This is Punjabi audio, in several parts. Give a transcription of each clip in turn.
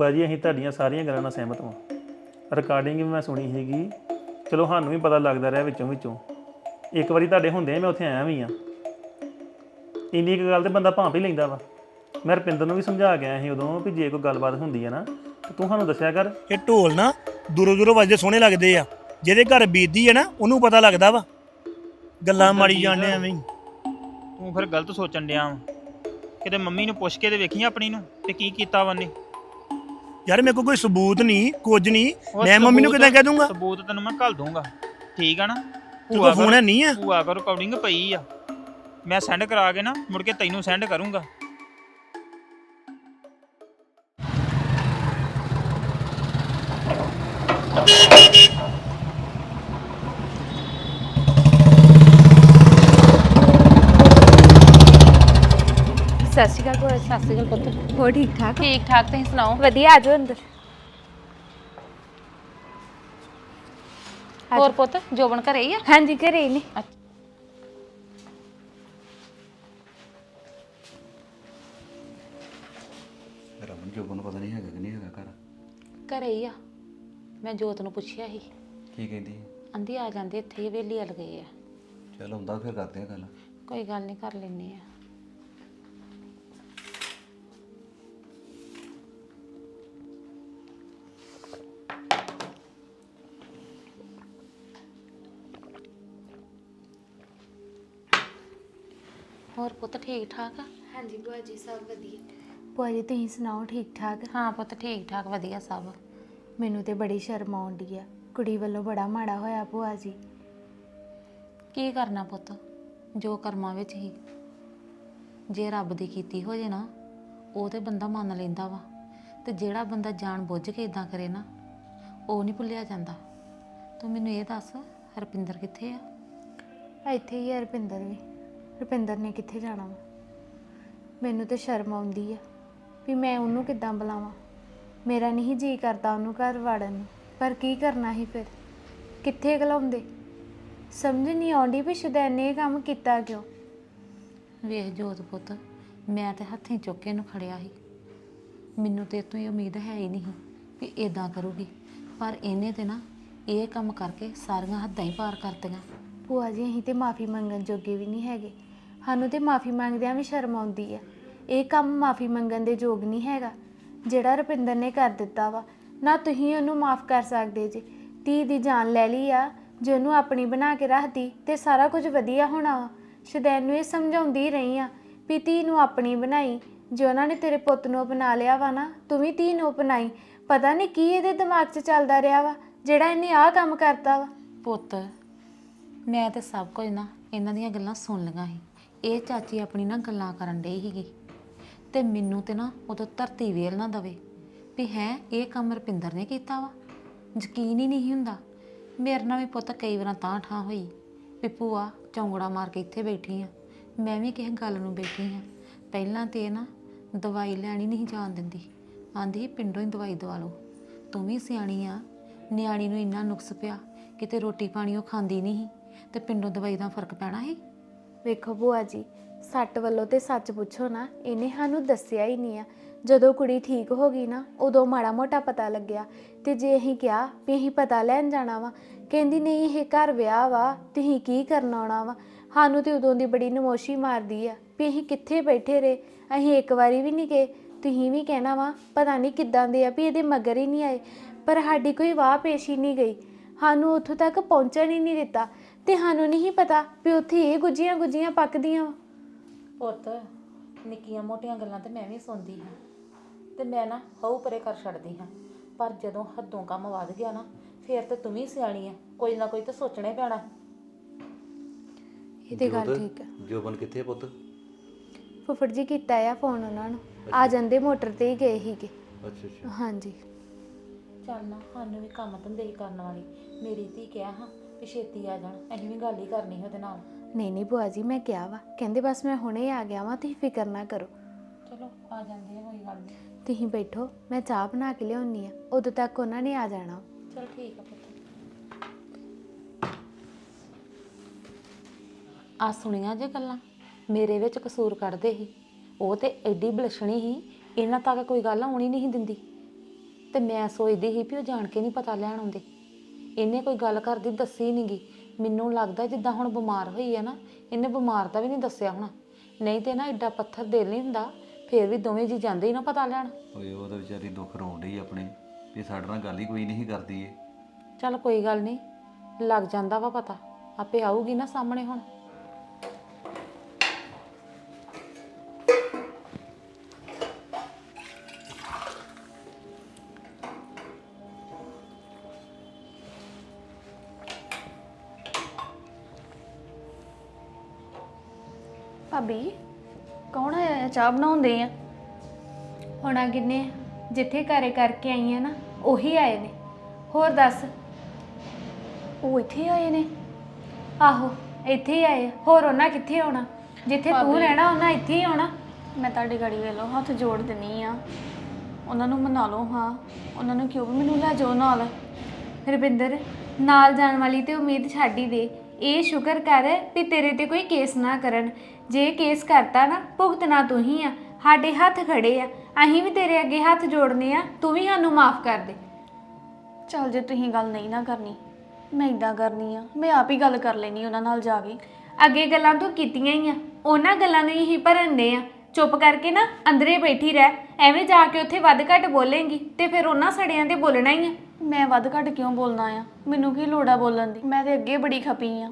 ਬਾਜੀ ਅਸੀਂ ਤੁਹਾਡੀਆਂ ਸਾਰੀਆਂ ਗੱਲਾਂ ਨਾਲ ਸਹਿਮਤ ਹਾਂ ਰਿਕਾਰਡਿੰਗ ਵੀ ਮੈਂ ਸੁਣੀ ਸੀਗੀ। ਚਲੋ ਸਾਨੂੰ ਵੀ ਪਤਾ ਲੱਗਦਾ ਰਿਹਾ ਵਿੱਚੋਂ ਵਿੱਚੋਂ। ਇੱਕ ਵਾਰੀ ਤੁਹਾਡੇ ਹੁੰਦੇ ਮੈਂ ਉੱਥੇ ਆਇਆ ਵੀ ਆ। ਇੰਨੀ ਕੁ ਗੱਲ ਤੇ ਬੰਦਾ ਭਾਂਪ ਹੀ ਲੈਂਦਾ ਵਾ। ਮੈਂ ਰਪਿੰਦਰ ਨੂੰ ਵੀ ਸਮਝਾ ਗਿਆ ਸੀ ਉਦੋਂ ਵੀ ਜੇ ਕੋਈ ਗੱਲਬਾਤ ਹੁੰਦੀ ਹੈ ਨਾ ਤੇ ਤੂੰ ਸਾਨੂੰ ਦੱਸਿਆ ਕਰ। ਇਹ ਢੋਲ ਨਾ ਦੂਰੋਂ ਦੂਰੋਂ ਵੱਜਦੇ ਸੋਹਣੇ ਲੱਗਦੇ ਆ। ਜਿਹਦੇ ਘਰ ਬੀਤਦੀ ਹੈ ਨਾ ਉਹਨੂੰ ਪਤਾ ਲੱਗਦਾ ਵਾ। ਗੱਲਾਂ ਮਾਰੀ ਜਾਂਦੇ ਐਵੇਂ ਹੀ। ਤੂੰ ਫਿਰ ਗਲਤ ਸੋਚਣ ਡਿਆ ਵਾ। ਕਿਤੇ ਮੰਮੀ ਨੂੰ ਪੁੱਛ ਕੇ ਤੇ ਵੇਖੀ ਆਪਣੀ ਨੂੰ ਤੇ ਕੀ ਕੀਤਾ ਵਨੇ ਯਾਰ ਮੇਰੇ ਕੋਲ ਕੋਈ ਸਬੂਤ ਨਹੀਂ ਕੁਝ ਨਹੀਂ। ਮੈਂ ਮੰਮੀ ਨੂੰ ਕਿਦਾਂ ਕਹਿ ਦੂੰਗਾ? ਸਬੂਤ ਤੈਨੂੰ ਮੈਂ ਘੱਲ ਦੂੰਗਾ। ਠੀਕ ਆ ਨਾ? ਤੇਰੇ ਕੋਲ ਫੋਨ ਹੈ ਨਹੀਂ ਆ। ਭੂਆ ਕੋ ਰਿਕਾਰਡਿੰਗ ਪਈ ਆ। ਮੈਂ ਸੈਂਡ ਕਰਾ ਕੇ ਨਾ ਮੁੜ ਕੇ ਤੈਨੂੰ ਸੈਂਡ ਕਰੂੰਗਾ। ਸਤਿ ਸ਼੍ਰੀ ਅਕਾਲ ਪੁੱਤ। ਹੋਰ ਠੀਕ ਠਾਕ? ਠੀਕ ਠਾਕ ਤੁਸੀਂ ਸੁਣਾਓ ਵਧੀਆ ਆਜੋ ਅੰਦਰ। ਹੋਰ ਪੁੱਤ ਜੋਬਨ ਘਰੇ ਹੀ ਆ? ਹਾਂਜੀ ਘਰੇ ਹੀ ਨੇ। ਰਮਨ ਜੋਬਨ ਨੂੰ ਪਤਾ ਨਹੀਂ ਹੈਗਾ ਕਿ ਨਹੀਂ ਹੈਗਾ ਘਰ। ਘਰੇ ਹੀ ਆ। ਮੈਂ ਜੋਤ ਨੂੰ ਪੁੱਛਿਆ ਸੀ। ਕੀ ਕਹਿੰਦੀ ਆਂਦੀ ਆ ਜਾਂਦੇ ਇੱਥੇ ਹੀ ਵੇਲੀ ਵੱਲ ਗਏ ਆ। ਚਲ ਹੁੰਦਾ ਫਿਰ ਕਰਦੇ ਆ ਗੱਲ। ਕੋਈ ਗੱਲ ਨਹੀਂ ਕਰ ਲੈਨੇ ਆ। ਹੋਰ ਪੁੱਤ ਠੀਕ ਠਾਕ ਆ? ਹਾਂਜੀ ਭੂਆ ਜੀ ਸਭ ਵਧੀਆ। ਭੂਆ ਜੀ ਤੁਸੀਂ ਸੁਣਾਓ ਠੀਕ ਠਾਕ? ਹਾਂ ਪੁੱਤ ਠੀਕ ਠਾਕ ਵਧੀਆ ਸਭ। ਮੈਨੂੰ ਤੇ ਬੜੀ ਸ਼ਰਮ ਆਉਂਦੀ ਆ। ਕੁੜੀ ਵੱਲੋਂ ਬੜਾ ਮਾੜਾ ਹੋਇਆ ਭੂਆ ਜੀ। ਕੀ ਕਰਨਾ ਪੁੱਤ? ਜੋ ਕਰਮਾਂ ਵਿੱਚ ਹੀ। ਜੇ ਰੱਬ ਦੀ ਕੀਤੀ ਹੋ ਜੇ ਨਾ ਉਹ ਤੇ ਬੰਦਾ ਮੰਨ ਲੈਂਦਾ ਵਾ। ਤੇ ਜਿਹੜਾ ਬੰਦਾ ਜਾਣ ਬੁੱਝ ਕੇ ਇਦਾਂ ਕਰੇ ਨਾ ਉਹ ਨਹੀਂ ਭੁੱਲਿਆ ਜਾਂਦਾ। ਤੂੰ ਮੈਨੂੰ ਇਹ ਦੱਸ ਹਰਪਿੰਦਰ ਕਿੱਥੇ ਆ? ਇੱਥੇ ਹੀ ਆ ਰੁਪਿੰਦਰ ਵੀ। ਰੁਪਿੰਦਰ ਨੇ ਕਿੱਥੇ ਜਾਣਾ ਵਾ? ਮੈਨੂੰ ਤੇ ਸ਼ਰਮ ਆਉਂਦੀ ਆ ਵੀ ਮੈਂ ਉਹਨੂੰ ਕਿੱਦਾਂ ਬੁਲਾਵਾਂ। ਮੇਰਾ ਨਹੀਂ ਜੀ ਕਰਦਾ ਉਹਨੂੰ ਘਰ ਵਾੜਨ ਨੂੰ ਪਰ ਕੀ ਕਰਨਾ ਸੀ ਫਿਰ? ਕਿੱਥੇ ਘਲਾਉਂਦੇ? ਸਮਝ ਨਹੀਂ ਆਉਂਦੀ ਵੀ ਸ਼ੁਦੈਨ ਨੇ ਇਹ ਕੰਮ ਕੀਤਾ ਕਿਉਂ? ਵੇਖ ਜੋਤ ਪੁੱਤ ਮੈਂ ਤੇ ਹੱਥੀਂ ਚੁੱਕ ਕੇ ਇਹਨੂੰ ਖੜਿਆ ਸੀ। ਮੈਨੂੰ ਤੇ ਤੋਂ ਇਹ ਉਮੀਦ ਹੈ ਹੀ ਨਹੀਂ ਵੀ ਇਦਾਂ ਕਰੂਗੀ ਪਰ ਇਹਨੇ ਤੇ ਨਾ ਇਹ ਕੰਮ ਕਰਕੇ ਸਾਰੀਆਂ ਹੱਦਾਂ ਹੀ ਪਾਰ ਕਰਤੀਆਂ। ਭੂਆ ਜੀ ਅਸੀਂ ਤੇ ਮਾਫੀ ਮੰਗਣ ਜੋਗੇ ਵੀ ਨਹੀਂ ਹੈਗੇ। ਸਾਨੂੰ ਤੇ ਮਾਫੀ ਮੰਗਦਿਆਂ ਵੀ ਸ਼ਰਮ ਆਉਂਦੀ ਆ। ਇਹ ਕੰਮ ਮਾਫੀ ਮੰਗਣ ਦੇ ਯੋਗ ਨਹੀਂ ਹੈਗਾ। ਜਿਹੜਾ ਰੁਪਿੰਦਰ ਨੇ ਕਰ ਦਿੱਤਾ ਵਾ, ਨਾ ਤੁਸੀਂ ਉਹਨੂੰ ਮਾਫ ਕਰ ਸਕਦੇ ਜੀ। ਧੀ ਦੀ ਜਾਨ ਲੈ ਲਈ ਆ, ਜੇ ਉਹਨੂੰ ਆਪਣੀ ਬਣਾ ਕੇ ਰੱਖਦੀ ਤੇ ਸਾਰਾ ਕੁਝ ਵਧੀਆ ਹੋਣਾ ਵਾ। ਸ਼ਦੈਨ ਨੂੰ ਇਹ ਸਮਝਾਉਂਦੀ ਰਹੀ ਆ ਵੀ ਧੀ ਨੂੰ ਆਪਣੀ ਬਣਾਈ। ਜੇ ਉਹਨਾਂ ਨੇ ਤੇਰੇ ਪੁੱਤ ਨੂੰ ਅਪਣਾ ਲਿਆ ਵਾ ਨਾ, ਤੂੰ ਵੀ ਧੀ ਨੂੰ ਅਪਣਾਈ। ਪਤਾ ਨਹੀਂ ਕੀ ਇਹਦੇ ਦਿਮਾਗ 'ਚ ਚੱਲਦਾ ਰਿਹਾ ਵਾ, ਜਿਹੜਾ ਇਹਨੇ ਆਹ ਕੰਮ ਕਰਤਾ ਵਾ। ਪੁੱਤ, ਮੈਂ ਤੇ ਸਭ ਕੁਝ ਨਾ ਇਹਨਾਂ ਦੀਆਂ ਗੱਲਾਂ ਸੁਣ ਲਈਆਂ ਸੀ। ਇਹ ਚਾਚੀ ਆਪਣੀ ਨਾ ਗੱਲਾਂ ਕਰਨ ਡਈ ਸੀਗੀ। ਤੇ ਮੈਨੂੰ ਤੇ ਨਾ ਉਦੋਂ ਧਰਤੀ ਵੇਲ ਨਾ ਦਵੇ ਵੀ ਹੈ, ਇਹ ਕੰਮ ਰਪਿੰਦਰ ਨੇ ਕੀਤਾ ਵਾ। ਯਕੀਨ ਹੀ ਨਹੀਂ ਹੁੰਦਾ। ਮੇਰੇ ਨਾਲ ਵੀ ਪੁੱਤ ਕਈ ਵਾਰਾਂ ਤਾਂ ਠਾਂ ਹੋਈ ਵੀ ਭੂਆ ਚੌਂਗੜਾ ਮਾਰ ਕੇ ਇੱਥੇ ਬੈਠੀ ਆ। ਮੈਂ ਵੀ ਕਿਸੇ ਗੱਲ ਨੂੰ ਬੈਠੀ ਆ। ਪਹਿਲਾਂ ਤੇ ਇਹ ਨਾ ਦਵਾਈ ਲੈਣੀ ਨਹੀਂ ਜਾਣ ਦਿੰਦੀ। ਆਂਦੀ ਪਿੰਡੋਂ ਹੀ ਦਵਾਈ ਦਵਾ ਲਓ। ਤੂੰ ਵੀ ਸਿਆਣੀ ਆ। ਨਿਆਣੀ ਨੂੰ ਇੰਨਾ ਨੁਕਸ ਪਿਆ, ਕਿਤੇ ਰੋਟੀ ਪਾਣੀ ਉਹ ਖਾਂਦੀ ਨਹੀਂ ਸੀ ਤੇ ਪਿੰਡੋਂ ਦਵਾਈ ਦਾ ਫ਼ਰਕ ਪੈਣਾ ਸੀ? ਵੇਖੋ ਭੂਆ ਜੀ, ਸੱਟ ਵੱਲੋਂ ਤੇ ਸੱਚ ਪੁੱਛੋ ਨਾ, ਇਹਨੇ ਸਾਨੂੰ ਦੱਸਿਆ ਹੀ ਨਹੀਂ ਆ। ਜਦੋਂ ਕੁੜੀ ਠੀਕ ਹੋ ਗਈ ਨਾ, ਉਦੋਂ ਮਾੜਾ ਮੋਟਾ ਪਤਾ ਲੱਗਿਆ ਤੇ ਜੇ ਅਸੀਂ ਕਿਹਾ ਵੀ ਅਸੀਂ ਪਤਾ ਲੈਣ ਜਾਣਾ ਵਾ, ਕਹਿੰਦੀ ਨਹੀਂ ਇਹ ਘਰ ਵਿਆਹ ਵਾ, ਤੁਸੀਂ ਕੀ ਕਰਨ ਆਉਣਾ ਵਾ? ਸਾਨੂੰ ਤੇ ਉਦੋਂ ਦੀ ਬੜੀ ਨਮੋਸ਼ੀ ਮਾਰਦੀ ਆ ਵੀ ਅਸੀਂ ਕਿੱਥੇ ਬੈਠੇ ਰਹੇ, ਅਸੀਂ ਇੱਕ ਵਾਰੀ ਵੀ ਨਹੀਂ ਗਏ। ਤੁਸੀਂ ਵੀ ਕਹਿਣਾ ਵਾ, ਪਤਾ ਨਹੀਂ ਕਿੱਦਾਂ ਦੇ ਆ ਵੀ ਇਹਦੇ ਮਗਰ ਹੀ ਨਹੀਂ ਆਏ, ਪਰ ਸਾਡੀ ਕੋਈ ਵਾਹ ਪੇਸ਼ ਹੀ ਨਹੀਂ ਗਈ। ਸਾਨੂੰ ਉੱਥੋਂ ਤੱਕ ਪਹੁੰਚਣ ਹੀ ਨਹੀਂ ਦਿੱਤਾ। ਤੇ ਸਾਨੂੰ ਨਹੀਂ ਪਤਾ ਵੀ ਉੱਥੇ ਇਹ ਗੁੱਜੀਆਂ ਗੁੱਜੀਆਂ ਪੱਕਦੀਆਂ ਵਾ। ਪੁੱਤ ਨਿੱਕੀਆਂ ਮੋਟੀਆਂ ਗੱਲਾਂ ਤੇ ਮੈਂ ਵੀ ਸੁਣਦੀ ਹਾਂ। ਤੇ ਮੈਂ ਨਾ ਹਉ ਪਰੇ ਕਰ ਛੱਡਦੀ ਹਾਂ। ਪਰ ਜਦੋਂ ਹੱਦੋਂ ਕੰਮ ਵੱਧ ਗਿਆ ਨਾ ਫੇਰ ਤੇ ਤੂੰ ਵੀ ਸਿਆਣੀ ਆ। ਕੋਈ ਨਾ ਕੋਈ ਤਾਂ ਸੋਚਣਾ ਹੀ ਪੈਣਾ। ਇਹ ਤੇ ਗੱਲ ਜੋਤ, ਠੀਕ ਆ। ਜੋਬਨ ਕਿੱਥੇ ਆ ਪੁੱਤ? ਫੁੱਫੜ ਜੀ ਕੀਤਾ ਆ ਫੋਨ ਉਹਨਾਂ ਨੂੰ। ਆ ਜਾਂਦੇ ਮੋਟਰ ਤੇ ਹੀ ਗਏ ਸੀਗੇ। ਅੱਛਾ ਅੱਛਾ। ਹਾਂਜੀ। ਚੱਲ ਨਾ ਸਾਨੂੰ ਵੀ ਕੰਮ ਧੰਦੇ ਹੀ ਕਰਨ ਵਾਲੀ। ਮੇਰੀ ਧੀ ਕਿਹਾ ਹਾਂ ਵੀ ਛੇਤੀ ਆ ਜਾਣ ਅਸੀਂ ਵੀ ਗੱਲ ਹੀ ਕਰਨੀ ਸੀ ਉਹਦੇ ਨਾਲ। ਨਹੀਂ ਨਹੀਂ ਭੂਆ ਜੀ ਮੈਂ ਕਿਹਾ ਵਾ। ਕਹਿੰਦੇ ਬਸ ਮੈਂ ਹੁਣੇ ਆ ਗਿਆ ਵਾਂ ਤੁਸੀਂ ਫਿਕਰ ਨਾ ਕਰੋ। ਚਲੋ ਆ ਜਾਂਦੇ ਆ ਕੋਈ ਗੱਲ ਨਹੀਂ। ਤੁਸੀਂ ਬੈਠੋ ਮੈਂ ਚਾਹ ਬਣਾ ਕੇ ਲਿਆਉਣੀ ਆ। ਉਦੋਂ ਤੱਕ ਉਹਨਾਂ ਨੇ ਆ ਜਾਣਾ। ਚਲ ਠੀਕ ਆ ਪੁੱਤ। ਆ ਸੁਣੀਆਂ ਜੇ ਗੱਲਾਂ? ਮੇਰੇ ਵਿੱਚ ਕਸੂਰ ਕੱਢਦੇ ਸੀ। ਉਹ ਤੇ ਐਡੀ ਬਲਸ਼ਣੀ ਸੀ ਇਹਨਾਂ ਤੱਕ ਕੋਈ ਗੱਲ ਆਉਣੀ ਨਹੀਂ ਸੀ ਦਿੰਦੀ। ਤੇ ਮੈਂ ਸੋਚਦੀ ਸੀ ਵੀ ਉਹ ਜਾਣ ਕੇ ਨਹੀਂ ਪਤਾ ਲੈਣ ਆਉਂਦੇ। ਇਹਨੇ ਕੋਈ ਗੱਲ ਕਰਦੀ ਦੱਸੀ ਨਹੀਂਗੀ ਮੈਨੂੰ ਲੱਗਦਾ ਜਿੱਦਾਂ ਹੁਣ ਬਿਮਾਰ ਹੋਈ ਹੈ ਨਾ ਇਹਨੇ ਬਿਮਾਰ ਦਾ ਵੀ ਨਹੀਂ ਦੱਸਿਆ ਹੋਣਾ। ਨਹੀਂ ਤੇ ਨਾ ਐਡਾ ਪੱਥਰ ਦਿਲ ਨਹੀਂ ਹੁੰਦਾ ਫੇਰ ਵੀ ਦੋਵੇਂ ਜੀ ਜਾਂਦੇ ਹੀ ਨਾ ਪਤਾ ਲੈਣ। ਓਏ ਉਹ ਤਾਂ ਵਿਚਾਰੀ ਦੁੱਖ ਰੋਣ ਡਈ ਆਪਣੇ। ਵੀ ਸਾਡੇ ਨਾਲ ਗੱਲ ਹੀ ਕੋਈ ਨਹੀਂ ਕਰਦੀ ਏ ਚੱਲ ਕੋਈ ਗੱਲ ਨਹੀਂ ਲੱਗ ਜਾਂਦਾ ਵਾ ਪਤਾ। ਆਪੇ ਆਊਗੀ ਨਾ ਸਾਹਮਣੇ ਹੁਣ। ਚਾਹ ਬਣਾਉਂਦੇ ਆ। ਹੋਣਾ ਕਿੰਨੇ? ਜਿੱਥੇ ਘਰੇ ਕਰਕੇ ਆਈ ਆ ਨਾ ਉਹੀ ਆਏ ਨੇ। ਹੋਰ ਦੱਸ? ਉਹ ਇੱਥੇ ਆਏ ਨੇ। ਆਹੋ ਇੱਥੇ ਹੀ ਆਏ ਆ। ਹੋਰ ਉਹਨਾਂ ਕਿੱਥੇ ਆਉਣਾ? ਜਿੱਥੇ ਤੂੰ ਰਹਿਣਾ ਉਹਨਾਂ ਇੱਥੇ ਹੀ ਆਉਣਾ। ਮੈਂ ਤੁਹਾਡੀ ਗਾੜੀ ਵੇਲੋ ਹੱਥ ਜੋੜ ਦਿੰਨੀ ਆ। ਉਹਨਾਂ ਨੂੰ ਮਨਾ ਲਓ ਹਾਂ। ਉਹਨਾਂ ਨੂੰ ਕਿਉਂ ਵੀ ਮੈਨੂੰ ਲੈ ਜਾਓ ਨਾਲ? ਰਵਿੰਦਰ ਨਾਲ ਜਾਣ ਵਾਲੀ ਤੇ ਉਮੀਦ ਛੱਡ ਹੀ ਦੇ। ਇਹ ਸ਼ੁਕਰ ਕਰ ਵੀ ਤੇਰੇ ਤੇ ਕੋਈ ਕੇਸ ਨਾ ਕਰਨ। ਜੇ ਕੇਸ ਕਰਤਾ ਨਾ ਭੁਗਤਣਾ ਤੂੰ ਹੀ ਆ। ਸਾਡੇ ਹੱਥ ਖੜੇ ਆ। ਅਸੀਂ ਵੀ ਤੇਰੇ ਅੱਗੇ ਹੱਥ ਜੋੜਨੇ ਆ। ਤੂੰ ਵੀ ਸਾਨੂੰ ਮਾਫ ਕਰ ਦੇ। ਚੱਲ ਜੇ ਤੁਸੀਂ ਗੱਲ ਨਹੀਂ ਨਾ ਕਰਨੀ ਮੈਂ ਇਦਾਂ ਕਰਨੀ ਆ। ਮੈਂ ਆਪ ਹੀ ਗੱਲ ਕਰ ਲੈਣੀ ਉਹਨਾਂ ਨਾਲ ਜਾ ਕੇ। ਅੱਗੇ ਗੱਲਾਂ ਤੂੰ ਕੀਤੀਆਂ ਹੀ ਆ। ਉਹਨਾਂ ਗੱਲਾਂ ਨੂੰ ਹੀ ਭਰਨ ਦੇ ਆ। ਚੁੱਪ ਕਰਕੇ ਨਾ ਅੰਦਰੇ ਬੈਠੀ ਰਹਿ। ਐਵੇਂ ਜਾ ਕੇ ਉੱਥੇ ਵੱਧ ਘੱਟ ਬੋਲੇਂਗੀ ਤੇ ਫਿਰ ਉਹਨਾਂ ਸੜਿਆਂ ਤੇ ਬੋਲਣਾ ਹੀ ਆ। ਮੈਂ ਵੱਧ ਘੱਟ ਕਿਉਂ ਬੋਲਣਾ ਆ? ਮੈਨੂੰ ਕੀ ਲੋੜਾ ਬੋਲਣ ਦੀ? ਮੈਂ ਤੇ ਅੱਗੇ ਬੜੀ ਖਪੀ ਆ।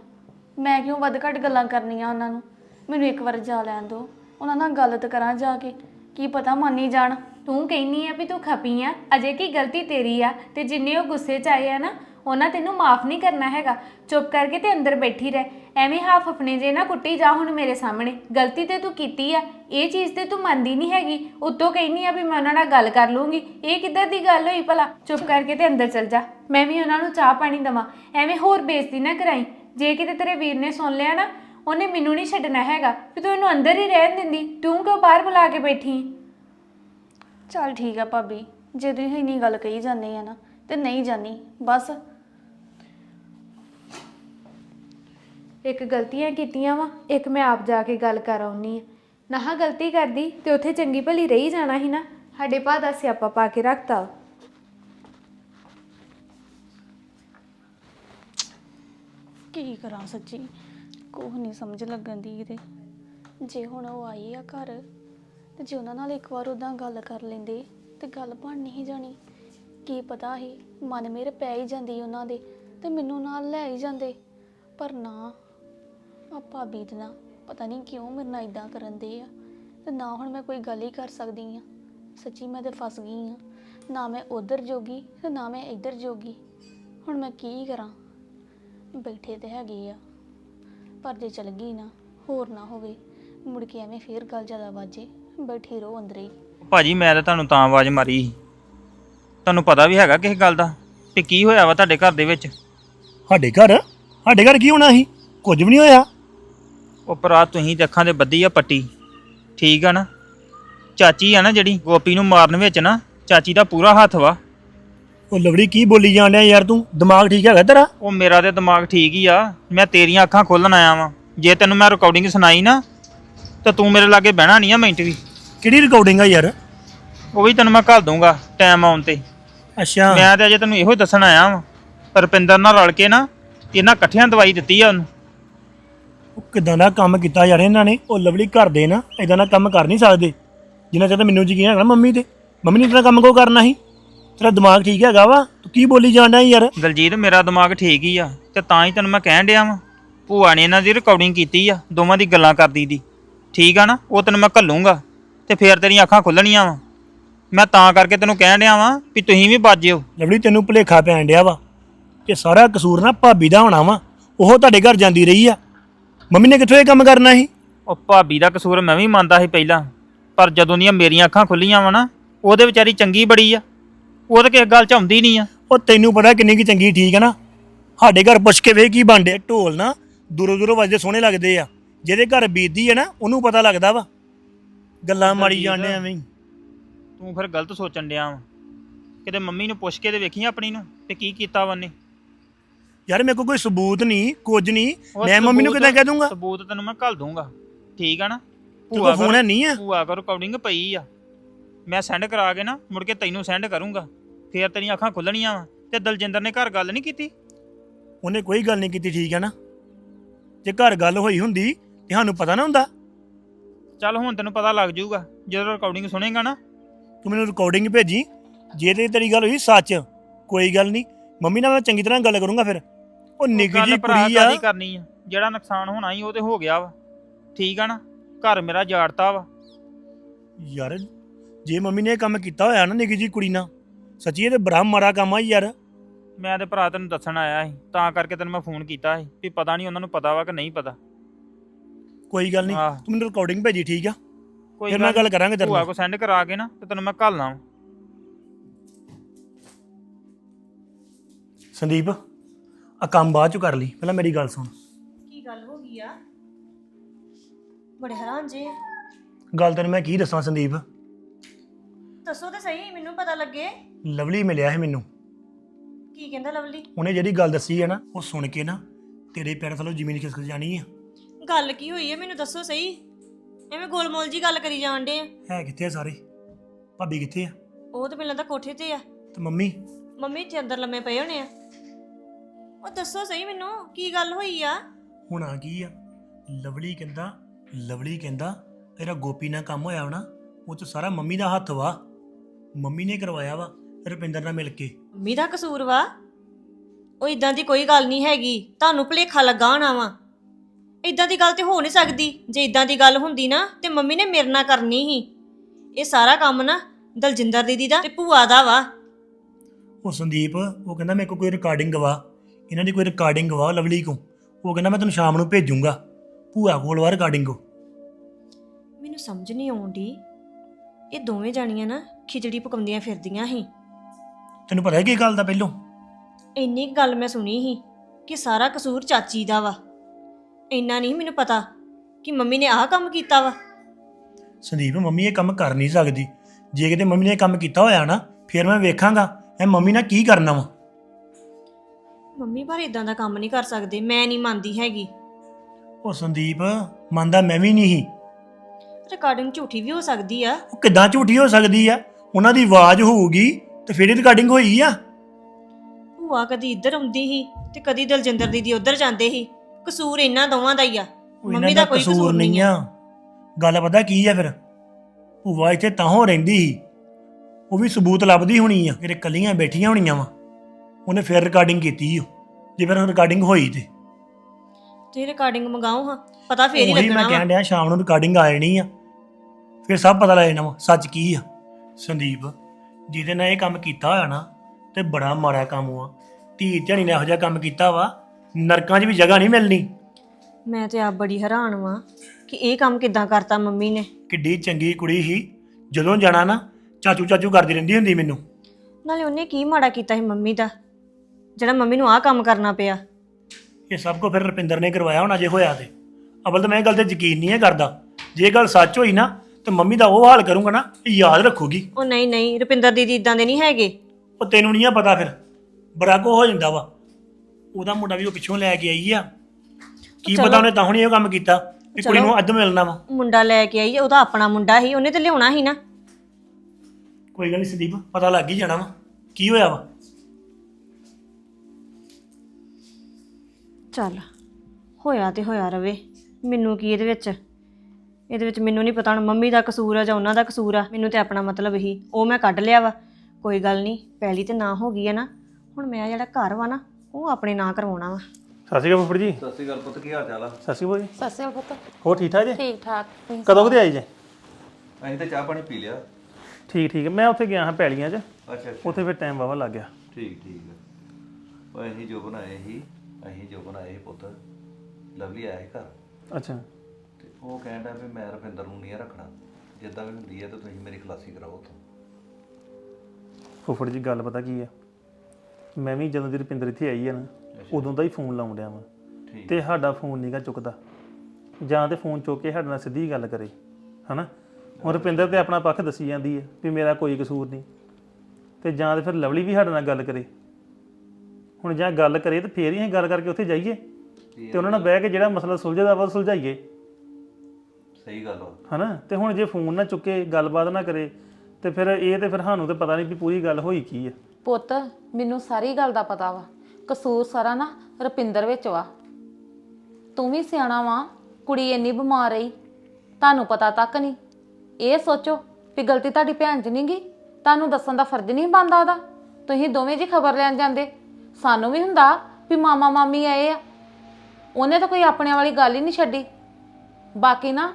ਮੈਂ ਕਿਉਂ ਵੱਧ ਘੱਟ ਗੱਲਾਂ ਕਰਨੀਆਂ ਉਹਨਾਂ ਨੂੰ? ਮੈਨੂੰ ਇੱਕ ਵਾਰ ਜਾ ਲੈਣ ਦਿਓ ਉਹਨਾਂ ਨਾਲ ਗਲਤ ਕਰਾਂ ਜਾ ਕੇ। ਕੀ ਪਤਾ ਮੰਨ ਹੀ ਜਾਣ। ਤੂੰ ਕਹਿੰਨੀ ਆ ਵੀ ਤੂੰ ਖਪੀ ਆ। ਅਜੇ ਕੀ ਗਲਤੀ ਤੇਰੀ ਆ? ਤੇ ਜਿੰਨੇ ਉਹ ਗੁੱਸੇ 'ਚ ਆਏ ਆ ਨਾ, ਉਹਨਾਂ ਤੈਨੂੰ ਮਾਫ ਨਹੀਂ ਕਰਨਾ ਹੈਗਾ। ਚੁੱਪ ਕਰਕੇ ਤੇ ਅੰਦਰ ਬੈਠੀ ਰਹਿ। ਐਵੇਂ ਹਾਫ ਆਪਣੇ ਜੇ ਨਾ ਕੁੱਟੀ ਜਾ ਹੁਣ ਮੇਰੇ ਸਾਹਮਣੇ। ਗਲਤੀ ਤੇ ਤੂੰ ਕੀਤੀ ਆ। ਇਹ ਚੀਜ਼ ਤੇ ਤੂੰ ਮੰਨਦੀ ਨਹੀਂ ਹੈਗੀ। ਉੱਤੋਂ ਕਹਿੰਨੀ ਆ ਵੀ ਮੈਂ ਉਹਨਾਂ ਨਾਲ ਗੱਲ ਕਰ ਲੂੰਗੀ। ਇਹ ਕਿੱਦਾਂ ਦੀ ਗੱਲ ਹੋਈ ਭਲਾ? ਚੁੱਪ ਕਰਕੇ ਤੇ ਅੰਦਰ ਚਲ ਜਾ। ਮੈਂ ਵੀ ਉਹਨਾਂ ਨੂੰ ਚਾਹ ਪਾਣੀ ਦਵਾਂ। ਐਵੇਂ ਹੋਰ ਬੇਇੱਜ਼ਤੀ ਨਾ ਕਰਾਈ। ਜੇ ਕਿਤੇ ਤੇਰੇ ਵੀਰ ਨੇ ਸੁਣ ਲਿਆ ਨਾ ਉਹਨੇ ਮੈਨੂੰ ਨਹੀਂ ਛੱਡਣਾ ਹੈਗਾ ਵੀ ਤੂੰ ਇਹਨੂੰ ਅੰਦਰ ਹੀ ਰਹਿਣ ਦਿੰਦੀ ਤੂੰ ਕਿਉਂ ਬਾਹਰ ਬੁਲਾ ਕੇ ਬੈਠੀ? ਚੱਲ ਠੀਕ ਆ ਭਾਬੀ ਜੇ ਤੁਸੀਂ ਇੰਨੀ ਗੱਲ ਕਹੀ ਜਾਂਦੇ ਆ ਨਾ ਤੇ ਨਹੀਂ ਜਾਨੀ ਬਸ। ਇੱਕ ਗਲਤੀਆਂ ਕੀਤੀਆਂ ਵਾ ਇੱਕ ਮੈਂ ਆਪ ਜਾ ਕੇ ਗੱਲ ਕਰ ਆਉਣੀ ਆ। ਨਾ ਹਾਂ ਗਲਤੀ ਕਰਦੀ ਤੇ ਉੱਥੇ ਚੰਗੀ ਭਲੀ ਰਹੀ ਜਾਣਾ ਸੀ ਨਾ ਸਾਡੇ ਭਾ ਦਾ ਸਿਆਪਾ ਪਾ ਕੇ ਰੱਖਤਾ। ਕੀ ਕਰਾਂ ਸੱਚੀ? ਕੋਹ ਨਹੀਂ ਸਮਝ ਲੱਗਣ ਦੀ ਇਹਦੇ। ਜੇ ਹੁਣ ਉਹ ਆਈ ਆ ਘਰ, ਤੇ ਜੇ ਉਹਨਾਂ ਨਾਲ ਇੱਕ ਵਾਰ ਉਦਾਂ ਗੱਲ ਕਰ ਲੈਂਦੇ, ਤੇ ਗੱਲ ਬਣ ਨਹੀਂ ਜਾਣੀ। ਕੀ ਪਤਾ ਹੀ ਮਨ ਮੇਰੇ ਪੈ ਹੀ ਜਾਂਦੀ ਉਹਨਾਂ ਦੇ, ਤੇ ਮੈਨੂੰ ਨਾਲ ਲੈ ਹੀ ਜਾਂਦੇ। ਪਰ ਨਾ ਆ ਭਾਬੀ ਦੇ ਪਤਾ ਨਹੀਂ ਕਿਉਂ ਮੇਰੇ ਨਾਲ ਇਦਾਂ ਕਰਨ ਦੇ ਆ। ਤੇ ਨਾ ਹੁਣ ਮੈਂ ਕੋਈ ਗੱਲ ਹੀ ਕਰ ਸਕਦੀ ਆ। ਸੱਚੀ ਮੈਂ ਤੇ ਫਸ ਗਈ ਆ। ਨਾ ਮੈਂ ਉਧਰ ਜੋਗੀ, ਤੇ ਨਾ ਮੈਂ ਇੱਧਰ ਜੋਗੀ। ਹੁਣ ਮੈਂ ਕੀ ਕਰਾਂ? ਬੈਠੇ ਤੇ ਹੈਗੇ ਆ। ਪਰ ਜੇ ਚਲ ਗਈ ਨਾ ਹੋਰ ਨਾ ਹੋਵੇ। ਮੁੜ ਕੇ ਐਵੇਂ ਫੇਰ ਗੱਲ ਜ਼ਿਆਦਾ ਵਾਜੇ ਬੈਠੇ ਰਹੋ ਅੰਦਰ। ਹੀ ਭਾਜੀ ਮੈਂ ਤਾਂ ਤੁਹਾਨੂੰ ਤਾਂ ਆਵਾਜ਼ ਮਾਰੀ ਸੀ। ਤੁਹਾਨੂੰ ਪਤਾ ਵੀ ਹੈਗਾ ਕਿਸੇ ਗੱਲ ਦਾ ਕਿ ਕੀ ਹੋਇਆ ਵਾ ਤੁਹਾਡੇ ਘਰ ਦੇ ਵਿੱਚ? ਸਾਡੇ ਘਰ? ਸਾਡੇ ਘਰ ਕੀ ਹੋਣਾ ਸੀ? ਕੁਝ ਵੀ ਨਹੀਂ ਹੋਇਆ। ਉਹ ਭਰਾ ਤੁਸੀਂ ਤੇ ਅੱਖਾਂ ਦੇ ਬੱਦੀ ਆ ਪੱਟੀ। ਠੀਕ ਆ ਨਾ? ਚਾਚੀ ਆ ਨਾ ਜਿਹੜੀ ਗੋਪੀ ਨੂੰ ਮਾਰਨ ਵਿੱਚ ਨਾ ਚਾਚੀ ਦਾ ਪੂਰਾ ਹੱਥ ਵਾ। ਉਹ ਲਵੜੀ ਕੀ ਬੋਲੀ ਜਾਣ ਡਿਆ ਯਾਰ ਤੂੰ? ਦਿਮਾਗ ਠੀਕ ਹੈਗਾ ਤੇਰਾ? ਉਹ ਮੇਰਾ ਤੇ ਦਿਮਾਗ ਠੀਕ ਹੀ ਆ। ਮੈਂ ਤੇਰੀਆਂ ਅੱਖਾਂ ਖੋਲਣ ਆਇਆ ਵਾਂ। ਜੇ ਤੈਨੂੰ ਮੈਂ ਰਿਕਾਰਡਿੰਗ ਸੁਣਾਈ ਨਾ ਤਾਂ ਤੂੰ ਮੇਰੇ ਲਾਗੇ ਬਹਿਣਾ ਨਹੀਂ ਆ ਮਿੰਟ ਵੀ। ਕਿਹੜੀ ਰਿਕਾਰਡਿੰਗ ਆ ਯਾਰ? ਉਹ ਵੀ ਤੈਨੂੰ ਮੈਂ ਘੱਲ ਦੂੰਗਾ ਟਾਈਮ ਆਉਣ ਤੇ। ਅੱਛਾ। ਮੈਂ ਤੇ ਅਜੇ ਤੈਨੂੰ ਇਹੋ ਹੀ ਦੱਸਣ ਆਇਆ ਵਾਂ। ਰੁਪਿੰਦਰ ਨਾਲ ਰਲ ਕੇ ਨਾ ਇਹਨਾਂ ਇਕੱਠਿਆਂ ਦਵਾਈ ਦਿੱਤੀ ਆ ਉਹਨੂੰ। ਉਹ ਕਿਦਾਂ ਦਾ ਕੰਮ ਕੀਤਾ ਯਾਰ ਇਹਨਾਂ ਨੇ? ਉਹ ਲਵਲੀ ਘਰ ਦੇ ਨਾ ਇਦਾਂ ਦਾ ਕੰਮ ਕਰ ਨਹੀਂ ਸਕਦੇ। ਜਿੰਨਾ ਚਿਰ ਮੈਨੂੰ ਯਕੀਨ ਹੈਗਾ ਨਾ ਮੰਮੀ ਤੇ। ਮੰਮੀ ਨੇ ਇਤਨਾ ਕੰਮ ਕੋ ਕਰਨਾ ਸੀ? ਤੇਰਾ ਦਿਮਾਗ ਠੀਕ ਹੈਗਾ ਵਾ? ਤੂੰ ਕੀ ਬੋਲੀ ਡਿਆ ਯਾਰ? ਦਲਜੀਤ ਮੇਰਾ ਦਿਮਾਗ ਠੀਕ ਹੀ ਆ ਤੇ ਤਾਂ ਹੀ ਤੈਨੂੰ ਮੈਂ ਕਹਿਣ ਡਿਆ ਵਾਂ। ਭੂਆ ਨੇ ਇਹਨਾਂ ਦੀ ਰਿਕਾਰਡਿੰਗ ਕੀਤੀ ਆ ਦੋਵਾਂ ਦੀ ਗੱਲਾਂ ਕਰਦੀ ਦੀ। ਠੀਕ ਆ ਨਾ? ਉਹ ਤੈਨੂੰ ਮੈਂ ਘੱਲੂੰਗਾ ਤੇ ਫੇਰ ਤੇਰੀਆਂ ਅੱਖਾਂ ਖੁੱਲਣੀਆਂ ਵਾ। ਮੈਂ ਤਾਂ ਕਰਕੇ ਤੈਨੂੰ ਕਹਿਣ ਡਿਆ ਵਾਂ ਵੀ ਤੁਸੀਂ ਵੀ ਬਾਜਿਓ ਲਵਲੀ ਤੈਨੂੰ ਭੁਲੇਖਾ ਪੈਣ ਡਿਆ ਵਾ ਕਿ ਸਾਰਾ ਕਸੂਰ ਨਾ ਭਾਬੀ ਦਾ ਹੋਣਾ ਵਾ। ਉਹ ਤੁਹਾਡੇ ਘਰ ਜਾਂਦੀ ਰਹੀ ਆ। ਮੰਮੀ ਨੇ ਕਿੱਥੋਂ ਇਹ ਕੰਮ ਕਰਨਾ ਸੀ? ਉਹ ਭਾਬੀ ਦਾ ਕਸੂਰ ਮੈਂ ਵੀ ਮੰਨਦਾ ਸੀ ਪਹਿਲਾਂ ਪਰ ਜਦੋਂ ਦੀਆਂ ਮੇਰੀਆਂ ਅੱਖਾਂ ਖੁੱਲੀਆਂ ਵਾ ਨਾ ਉਹਦੇ ਵਿਚਾਰੀ ਚੰਗੀ ਬੜੀ ਆ। ਉਹ ਤਾਂ ਕਿਸੇ ਗੱਲ ਚ ਆਉਂਦੀ ਨਹੀਂ ਆ। ਉਹ ਤੈਨੂੰ ਪਤਾ ਕਿੰਨੀ ਕੀ ਚੰਗੀ ਠੀਕ ਹੈ ਨਾ। ਸਾਡੇ ਘਰ ਪੁੱਛ ਕੇ ਵੇ ਕੀ ਬਣਦੇ ਢੋਲ ਨਾ ਦੂਰੋਂ ਦੂਰੋਂ ਵੱਜਦੇ ਸੋਹਣੇ ਲੱਗਦੇ ਆ। ਜਿਹਦੇ ਘਰ ਬੀਤਦੀ ਹੈ ਨਾ ਉਹਨੂੰ ਪਤਾ ਲੱਗਦਾ ਵਾ। ਗੱਲਾਂ ਮਾਰੀ ਜਾਂਦੇ ਐਵੇਂ ਹੀ। ਤੂੰ ਫਿਰ ਗਲਤ ਸੋਚਣ ਡਿਆ ਵਾ। ਕਿਤੇ ਮੰਮੀ ਨੂੰ ਪੁੱਛ ਕੇ ਤੇ ਵੇਖੀ ਆਪਣੀ ਨੂੰ ਤੇ ਕੀ ਕੀਤਾ ਵੰਨੇ ਯਾਰ ਮੇਰੇ ਕੋਲ ਕੋਈ ਸਬੂਤ ਨਹੀਂ ਕੁਝ ਨਹੀਂ। ਮੈਂ ਮੰਮੀ ਨੂੰ ਕਿਦਾਂ ਕਹਿ ਦੂੰਗਾ? ਸਬੂਤ ਤੈਨੂੰ ਮੈਂ ਘੱਲ ਦੂੰਗਾ। ਠੀਕ ਆ ਨਾ? ਤੇਰੇ ਕੋਲ ਫੋਨ ਹੈ ਨਹੀਂ ਆ। ਭੂਆ ਕੋਲ ਰਿਕਾਰਡਿੰਗ ਪਈ ਆ। ਮੈਂ ਸੈਂਡ ਕਰਾ ਕੇ ਨਾ ਮੁੜ ਕੇ ਤੈਨੂੰ ਸੈਂਡ ਕਰੂੰਗਾ। ਫੇਰ ਤੇਰੀਆਂ ਅੱਖਾਂ ਖੁੱਲਣੀਆਂ ਵਾ ਤੇ ਦਲਜਿੰਦਰ ਨੇ ਘਰ ਗੱਲ ਨਹੀਂ ਕੀਤੀ? ਉਹਨੇ ਕੋਈ ਗੱਲ ਨਹੀਂ ਕੀਤੀ ਠੀਕ ਹੈ ਨਾ? ਜੇ ਘਰ ਗੱਲ ਹੋਈ ਹੁੰਦੀ ਤੇ ਸਾਨੂੰ ਪਤਾ ਨਾ ਹੁੰਦਾ। ਚੱਲ ਹੁਣ ਤੈਨੂੰ ਪਤਾ ਲੱਗ ਜਾਊਗਾ ਜਦੋਂ ਰਿਕਾਰਡਿੰਗ ਸੁਣੇਗਾ ਨਾ। ਤੂੰ ਮੈਨੂੰ ਰਿਕਾਰਡਿੰਗ ਭੇਜੀ ਜੇ ਤੇ ਤੇਰੀ ਗੱਲ ਹੋਈ ਸੱਚ ਕੋਈ ਗੱਲ ਨਹੀਂ। ਮੰਮੀ ਨਾਲ ਮੈਂ ਚੰਗੀ ਤਰ੍ਹਾਂ ਗੱਲ ਕਰੂੰਗਾ ਫਿਰ। ਉਹ ਨਿੱਕੀ ਜੀ ਕੁੜੀ ਆ। ਕਾਹਦੀ ਕਰਨੀ ਆ? ਜਿਹੜਾ ਨੁਕਸਾਨ ਹੋਣਾ ਸੀ ਉਹ ਤੇ ਹੋ ਗਿਆ ਵਾ। ਠੀਕ ਆ ਨਾ? ਘਰ ਮੇਰਾ ਜਾੜਤਾ ਵਾ। ਯਾਰ ਜੇ ਮੰਮੀ ਨੇ ਇਹ ਕੰਮ ਕੀਤਾ ਹੋਇਆ ਨਾ ਨਿੱਕੀ ਜੀ ਕੁੜੀ ਨਾਲ ਸੱਚੀ ਇਹ ਤੇ ਬੜਾ ਮਾੜਾ ਕੰਮ ਆ ਯਾਰ। ਮੈਂ ਤੇ ਭਰਾ ਤੈਨੂੰ ਦੱਸਣ ਆਇਆ ਸੀ ਤਾਂ ਕਰਕੇ ਤੈਨੂੰ ਮੈਂ ਫੋਨ ਕੀਤਾ ਸੀ ਵੀ ਪਤਾ ਨਹੀਂ ਉਹਨਾਂ ਨੂੰ ਪਤਾ ਵਾ ਕਿ ਨਹੀਂ ਪਤਾ। ਕੋਈ ਗੱਲ ਨਹੀਂ ਆਹ। ਤੂੰ ਮੈਨੂੰ ਰਿਕਾਰਡਿੰਗ ਭੇਜੀ ਠੀਕ ਆ? ਕੋਈ ਫਿਰ ਮੈਂ ਗੱਲ ਕਰਾਂਗੇ ਤੇਰੇ ਭੂਆ ਨਾਲ। ਕੋ ਸੈਂਡ ਕਰਾ ਕੇ ਨਾ ਤੇ ਤੈਨੂੰ ਮੈਂ ਘੱਲਣਾ ਵਾ ਸੰਦੀਪ ਆ ਕੰਮ ਬਾਅਦ ਚ ਕਰ ਲਈ ਪਹਿਲਾਂ ਮੇਰੀ ਗੱਲ ਸੁਣ। ਕੀ ਗੱਲ ਹੋ ਗਈ ਆ? ਬੜੇ ਹੈਰਾਨ ਜੇ। ਗੱਲ ਤੈਨੂੰ ਮੈਂ ਕੀ ਦੱਸਾਂ ਸੰਦੀਪ? ਦੱਸੋ ਤੇ ਸਹੀ ਮੈਨੂੰ ਪਤਾ ਲੱਗੇ। ਲਵਲੀ ਮਿਲਿਆ ਹੈ ਮੈਨੂੰ। ਕੀ ਕਹਿੰਦਾ ਲਵਲੀ? ਉਹਨੇ ਜਿਹੜੀ ਗੱਲ ਦੱਸੀ ਹੈ ਨਾ ਉਹ ਸੁਣ ਕੇ ਨਾ ਤੇਰੇ ਪੈਰ ਥੱਲੋਂ ਜ਼ਮੀਨ ਖਿਸਕ ਜਾਣੀ ਆ। ਗੱਲ ਕੀ ਹੋਈ ਹੈ ਮੈਨੂੰ ਦੱਸੋ ਸਹੀ। ਐਵੇਂ ਗੋਲਮੋਲ ਜੀ ਗੱਲ ਕਰੀ ਜਾਣ ਡੇ ਆ। ਹੈ ਕਿੱਥੇ ਆ ਸਾਰੇ? ਭਾਬੀ ਕਿੱਥੇ ਆ? ਉਹ ਤਾਂ ਮੈਨੂੰ ਲੱਗਦਾ ਕੋਠੇ ਤੇ ਆ। ਤੇ ਮੰਮੀ? ਮੰਮੀ ਇੱਥੇ ਅੰਦਰ ਲੰਮੇ ਪਏ ਹੋਣੇ ਆ। ਉਹ ਦੱਸੋ ਸਹੀ ਮੈਨੂੰ ਕੀ ਗੱਲ ਹੋਈ ਆ? ਹੁਣ ਆ ਕੀ ਆ। ਲਵਲੀ ਕਹਿੰਦਾ ਲਵਲੀ ਕਹਿੰਦਾ ਤੇਰਾ ਗੋਪੀ ਨਾਲ ਕੰਮ ਹੋਇਆ ਹੋਣਾ ਉਹ ਚ ਸਾਰਾ ਮੰਮੀ ਦਾ ਹੱਥ ਵਾ। ਮੰਮੀ ਨੇ ਕਰਵਾਇਆ ਵਾ। ਰੁਪਿੰਦਰ ਨਾਲ ਮਿਲ ਕੇ। ਮੰਮੀ ਦਾ ਕਸੂਰ ਵਾ? ਉਹ ਇਦਾਂ ਦੀ ਕੋਈ ਗੱਲ ਨਹੀਂ ਹੈਗੀ। ਤੁਹਾਨੂੰ ਭੁਲੇਖਾ ਲੱਗਾ ਹੋਣਾ ਵਾ ਇਦਾਂ ਦੀ ਗੱਲ ਤੇ ਹੋ ਨਹੀਂ ਸਕਦੀ। ਜੇ ਇਦਾਂ ਦੀ ਗੱਲ ਹੁੰਦੀ ਨਾ ਤੇ ਮੰਮੀ ਨੇ ਮੇਰੇ ਨਾਲ ਕਰਨੀ ਸੀ। ਇਹ ਸਾਰਾ ਕੰਮ ਨਾ ਦਲਜਿੰਦਰ ਦੀਦੀ ਦਾ ਤੇ ਭੂਆ ਦਾ ਵਾ। ਉਹ ਸੰਦੀਪ ਉਹ ਕਹਿੰਦਾ ਮੇਰੇ ਕੋਲ ਕੋਈ ਰਿਕਾਰਡਿੰਗ ਵਾ। ਇਹਨਾਂ ਦੀ ਕੋਈ ਰਿਕਾਰਡਿੰਗ ਵਾ ਲਵਲੀ ਕੋ ਉਹ ਕਹਿੰਦਾ ਮੈਂ ਤੈਨੂੰ ਸ਼ਾਮ ਨੂੰ ਭੇਜੂੰਗਾ। ਭੂਆ ਕੋਲ ਵਾ ਰਿਕਾਰਡਿੰਗ ਉਹ। ਮੈਨੂੰ ਸਮਝ ਨਹੀਂ ਆਉਂਦੀ। ਇਹ ਦੋਵੇਂ ਜਾਣੀਆਂ ਨਾ ਖਿਚੜੀ ਪਕਾਉਂਦੀਆਂ ਫਿਰਦੀਆਂ ਸੀ। ਤੈਨੂੰ ਪਤਾ ਹੈ ਕੀ ਗੱਲ ਦਾ ਪਹਿਲੋਂ? ਇੰਨੀ ਕੁ ਗੱਲ ਮੈਂ ਸੁਣੀ ਸੀ ਕਿ ਸਾਰਾ ਕਸੂਰ ਚਾਚੀ ਦਾ ਵਾ। ਇੰਨਾ ਨਹੀਂ ਮੈਨੂੰ ਪਤਾ ਕਿ ਮੰਮੀ ਨੇ ਆਹ ਕੰਮ ਕੀਤਾ ਵਾ। ਸੰਦੀਪ ਮੰਮੀ ਇਹ ਕੰਮ ਕਰ ਨਹੀਂ ਸਕਦੀ। ਜੇ ਕਿਤੇ ਮੰਮੀ ਨੇ ਇਹ ਕੰਮ ਕੀਤਾ ਹੋਇਆ ਨਾ ਫਿਰ ਮੈਂ ਵੇਖਾਂਗਾ ਇਹ ਮੰਮੀ ਨਾਲ ਕੀ ਕਰਨਾ ਵਾ। ਮੰਮੀ ਪਰ ਇਦਾਂ ਦਾ ਕੰਮ ਨਹੀਂ ਕਰ ਸਕਦੇ ਮੈਂ ਨਹੀਂ ਮੰਨਦੀ ਹੈਗੀ। ਉਹ ਸੰਦੀਪ ਮੰਨਦਾ ਮੈਂ ਵੀ ਨਹੀਂ ਸੀ। ਰਿਕਾਰਡਿੰਗ ਝੂਠੀ ਵੀ ਹੋ ਸਕਦੀ ਆ। ਉਹ ਕਿੱਦਾਂ ਝੂਠੀ ਹੋ ਸਕਦੀ ਆ? ਉਹਨਾਂ ਦੀ ਆਵਾਜ਼ ਹੋਊਗੀ। ਤੇ ਫਿਰ ਰਿਕਾਰਡਿੰਗ ਹੋਈ ਆ? ਭੂਆ ਕਦੀ ਇੱਧਰ ਆਉਂਦੀ ਸੀ ਤੇ ਕਦੀ ਦਲਜਿੰਦਰ ਦੀਦੀ ਉੱਧਰ ਜਾਂਦੇ ਸੀ। ਕਸੂਰ ਇਹਨਾਂ ਦੋਵਾਂ ਦਾ ਹੀ ਆ। ਉਹ ਮੰਮੀ ਦਾ ਕੋਈ ਕਸੂਰ ਨਹੀਂ ਆ। ਗੱਲ ਪਤਾ ਕੀ ਆ ਫਿਰ? ਭੂਆ ਇੱਥੇ ਤਾਂ ਹੋ ਰਹਿੰਦੀ ਸੀ। ਉਹ ਵੀ ਸਬੂਤ ਲੱਭਦੀ ਹੋਣੀ ਆ ਕਿਤੇ ਕੱਲੀਆਂ ਬੈਠੀਆਂ ਹੋਣੀਆਂ ਵਾ। ਉਹਨੇ ਫਿਰ ਰਿਕਾਰਡਿੰਗ ਕੀਤੀ ਓ ਜੇ ਫਿਰ ਰਿਕਾਰਡਿੰਗ ਹੋਈ ਤੇ। ਤੁਸੀਂ ਰਿਕਾਰਡਿੰਗ ਮੰਗਾਓ ਹਾਂ ਪਤਾ ਫੇਰ ਹੀ ਉਹੀ ਮੈਂ ਲੱਗਣਾ ਵਾ। ਕਹਿਣ ਡਿਆ ਸ਼ਾਮ ਨੂੰ ਰਿਕਾਰਡਿੰਗ ਆ ਜਾਣੀ ਆ। ਫਿਰ ਸਭ ਪਤਾ ਲੱਗ ਜਾਣਾ ਵਾ ਸੱਚ ਕੀ ਆ। ਸੰਦੀਪ ਜਿਹਦੇ ਨਾਲ ਇਹ ਕੰਮ ਕੀਤਾ ਹੋਇਆ ਨਾ ਤੇ ਬੜਾ ਮਾੜਾ ਕੰਮ ਆ ਧੀ ਧਿਆਣੀ ਨੇ ਇਹੋ ਜਿਹਾ ਕੰਮ ਕੀਤਾ ਵਾ ਨਰਕਾਂ 'ਚ ਵੀ ਜਗ੍ਹਾ ਨਹੀਂ ਮਿਲਣੀ। ਮੈਂ ਤੇ ਆਪ ਬੜੀ ਹੈਰਾਨ ਵਾਂ ਕਿ ਇਹ ਕੰਮ ਕਿੱਦਾਂ ਕਰਤਾ ਮੰਮੀ ਨੇ। ਕਿੱਡੀ ਚੰਗੀ ਕੁੜੀ ਸੀ। ਜਦੋਂ ਜਾਣਾ ਨਾ ਚਾਚੂ ਚਾਚੂ ਕਰਦੀ ਰਹਿੰਦੀ ਹੁੰਦੀ ਮੈਨੂੰ। ਨਾਲੇ ਉਹਨੇ ਕੀ ਮਾੜਾ ਕੀਤਾ ਸੀ ਮੰਮੀ ਦਾ? ਜਿਹੜਾ ਮੰਮੀ ਨੂੰ ਆਹ ਕੰਮ ਕਰਨਾ ਪਿਆ। ਇਹ ਸਭ ਕੁਝ ਫਿਰ ਰੁਪਿੰਦਰ ਨੇ ਕਰਵਾਇਆ ਹੋਣਾ ਜੇ ਹੋਇਆ ਤੇ। ਅਵਲ ਤਾਂ ਮੈਂ ਇਹ ਗੱਲ ਤੇ ਯਕੀਨ ਨਹੀਂ ਹੈ ਕਰਦਾ। ਜੇ ਇਹ ਗੱਲ ਸੱਚ ਹੋਈ ਨਾ ਤੇ ਮੰਮੀ ਦਾ ਉਹ ਹਾਲ ਕਰੂੰਗਾ ਨਾ ਇਹ ਯਾਦ ਰੱਖੂਗੀ। ਉਹ ਨਹੀਂ ਨਹੀਂ ਰੁਪਿੰਦਰ ਦੀਦੀ ਇਦਾਂ ਦੇ ਨਹੀਂ ਹੈਗੇ। ਉਹ ਤੈਨੂੰ ਨਹੀਂ ਆ ਪਤਾ ਫਿਰ ਬੜਾ ਕੋ ਹੋ ਜਾਂਦਾ ਵਾ। ਉਹਦਾ ਮੁੰਡਾ ਵੀ ਉਹ ਪਿੱਛੋਂ ਲੈ ਕੇ ਆਈ ਆ। ਕੀ। ਪਤਾ ਉਹਨੇ ਤਾਂ ਹੁਣੀ ਇਹ ਕੰਮ ਕੀਤਾ ਵੀ ਕੁੜੀ। ਨੂੰ ਅੱਧ ਮਿਲਣਾ ਵਾ। ਮੁੰਡਾ ਲੈ ਕੇ ਆਈ ਉਹਦਾ ਆਪਣਾ ਮੁੰਡਾ ਸੀ ਉਹਨੇ ਤੇ ਲਿਆਉਣਾ ਸੀ ਨਾ। ਕੋਈ ਗੱਲ ਨਹੀਂ ਸੰਦੀਪ ਪਤਾ ਲੱਗ ਹੀ ਜਾਣਾ ਵਾ। ਕੀ ਹੋਇਆ ਵਾ? ਚੱਲ ਹੋਇਆ ਤੇ ਹੋਇਆ ਰਵੇ ਮੈਨੂੰ ਕੀ ਇਹਦੇ ਵਿੱਚ? ਇਹਦੇ ਵਿੱਚ ਮੈਨੂੰ ਨਹੀਂ ਪਤਾ ਹੁਣ ਮੰਮੀ ਦਾ ਕਸੂਰ ਆ ਜਾਂ ਉਹਨਾਂ ਦਾ ਕਸੂਰ ਆ। ਮੈਨੂੰ ਤੇ ਆਪਣਾ ਮਤਲਬ ਹੀ ਉਹ ਮੈਂ ਕੱਢ ਲਿਆ ਵਾ। ਕੋਈ ਗੱਲ ਨਹੀਂ ਪਹਿਲੀ ਤੇ ਨਾ ਹੋ ਗਈ ਹੈ ਨਾ। ਹੁਣ ਮੈਂ ਜਿਹੜਾ ਘਰ ਵਾ ਨਾ ਉਹ ਆਪਣੇ ਨਾਂ ਕਰਵਾਉਣਾ ਵਾ। ਸਤਿ ਸ਼੍ਰੀ ਅਕਾਲ ਫੁੱਫੜ ਜੀ। ਸਤਿ ਸ਼੍ਰੀ ਅਕਾਲ ਪੁੱਤ ਕੀ ਹਾਲ ਚਾਲ ਆ? ਸਤਿ ਸ਼੍ਰੀ ਅਕਾਲ ਜੀ। ਸਤਿ ਸ਼੍ਰੀ ਅਕਾਲ ਪੁੱਤ। ਹੋਰ ਠੀਕ ਠਾਕ ਜੀ? ਠੀਕ ਠਾਕ ਤੁਸੀਂ ਕਦੋਂ ਕਦੇ ਆਈ ਜੇ? ਅਸੀਂ ਤਾਂ ਚਾਹ ਪਾਣੀ ਪੀ ਲਿਆ। ਠੀਕ ਠੀਕ। ਹੈ। ਮੈਂ ਉੱਥੇ ਗਿਆ ਹਾਂ ਪੈਲੀਆਂ 'ਚ। ਅੱਛਾ ਅੱਛਾ। ਉੱਥੇ ਫਿਰ ਟਾਈਮ ਵਾਵਾ ਲੱਗ ਗਿਆ। ਠੀਕ ਠੀਕ ਹੈ ਉਹ ਅਸੀਂ ਜੋ ਬਣਾਏ ਸੀ ਅਸੀਂ ਜੋ ਬਣਾਏ ਸੀ ਪੁੱਤ। ਲਵਲੀ ਆਇਆ ਸੀ ਘਰ। ਅੱਛਾ। ਉਹ ਕਹਿੰਦਾ ਵੀ ਮੈਂ ਰਵਿੰਦਰ ਨੂੰ ਨਹੀਂ ਰੱਖਣਾ। ਜਿੱਦਾਂ ਵੀ ਹੁੰਦੀ ਹੈ ਤਾਂ ਤੁਸੀਂ ਮੇਰੀ ਖਲਾਸੀ ਕਰਾਓ ਉੱਥੋਂ। ਫੁੱਫੜ ਜੀ ਗੱਲ ਪਤਾ ਕੀ ਆ ਮੈਂ ਵੀ ਜਦੋਂ ਦੀ ਰੁਪਿੰਦਰ ਇੱਥੇ ਆਈ ਆ ਨਾ ਉਦੋਂ ਦਾ ਹੀ ਫੋਨ ਲਾਉਣ ਡਿਆ ਵਾਂ। ਠੀਕ। ਤੇ ਸਾਡਾ ਫੋਨ ਨਹੀਂਗਾ ਚੁੱਕਦਾ। ਜਾਂ ਤੇ ਫੋਨ ਚੁੱਕ ਕੇ ਸਾਡੇ ਨਾਲ ਸਿੱਧੀ ਗੱਲ ਕਰੇ ਹਨਾ? ਹੁਣ ਰੁਪਿੰਦਰ ਤੇ ਆਪਣਾ ਪੱਖ ਦੱਸੀ ਜਾਂਦੀ ਹੈ ਵੀ ਮੇਰਾ ਕੋਈ ਕਸੂਰ ਨਹੀਂ। ਤੇ ਜਾਂ ਤੇ ਫਿਰ ਲਵਲੀ ਵੀ ਸਾਡੇ ਨਾਲ ਗੱਲ ਕਰੇ। ਹੁਣ ਜਾਂ ਗੱਲ ਕਰੇ ਤੇ ਫੇਰ ਹੀ ਅਸੀਂ ਗੱਲ ਕਰਕੇ ਉੱਥੇ ਜਾਈਏ। ਤੇ ਉਹਨਾਂ ਨਾਲ ਬਹਿ ਕੇ ਜਿਹੜਾ ਮਸਲਾ ਸੁਲਝਦਾ ਵਾ ਉਹ ਸੁਲਝਾਈਏ। ਸਹੀ ਗੱਲ ਆ। ਹਨਾ? ਤੇ ਹੁਣ ਜੇ ਫੋਨ ਨਾ ਚੁੱਕੇ ਗੱਲਬਾਤ ਨਾ ਕਰੇ ਤੇ ਫਿਰ ਇਹ ਤੇ ਫਿਰ ਸਾਨੂੰ ਤੇ ਪਤਾ ਨਹੀਂ ਵੀ ਪੂਰੀ ਗੱਲ ਹੋਈ ਕੀ ਆ। ਪੁੱਤ ਮੈਨੂੰ ਸਾਰੀ ਗੱਲ ਦਾ ਪਤਾ ਵਾ। ਕਸੂਰ ਸਾਰਾ ਨਾ ਰਪਿੰਦਰ ਵਿੱਚ ਵਾ। ਤੂੰ ਵੀ ਸਿਆਣਾ ਵਾ ਕੁੜੀ ਇੰਨੀ ਬਿਮਾਰ ਰਹੀ। ਤੁਹਾਨੂੰ ਪਤਾ ਤੱਕ ਨਹੀਂ। ਇਹ ਸੋਚੋ ਵੀ ਗਲਤੀ ਤੁਹਾਡੀ ਭੈਣ 'ਚ ਨਹੀਂ ਗਈ। ਤੁਹਾਨੂੰ ਦੱਸਣ ਦਾ ਫਰਜ਼ ਨਹੀਂ ਬਣਦਾ ਉਹਦਾ। ਤੁਸੀਂ ਦੋਵੇਂ ਜੀ ਖਬਰ ਲੈਣ ਜਾਂਦੇ। ਸਾਨੂੰ ਵੀ ਹੁੰਦਾ ਵੀ ਮਾਮਾ ਮਾਮੀ ਆਏ ਆ। ਉਹਨੇ ਤਾਂ ਕੋਈ ਆਪਣੇ ਵਾਲੀ ਗੱਲ ਹੀ ਨਹੀਂ ਛੱਡੀ। ਬਾਕੀ ਨਾ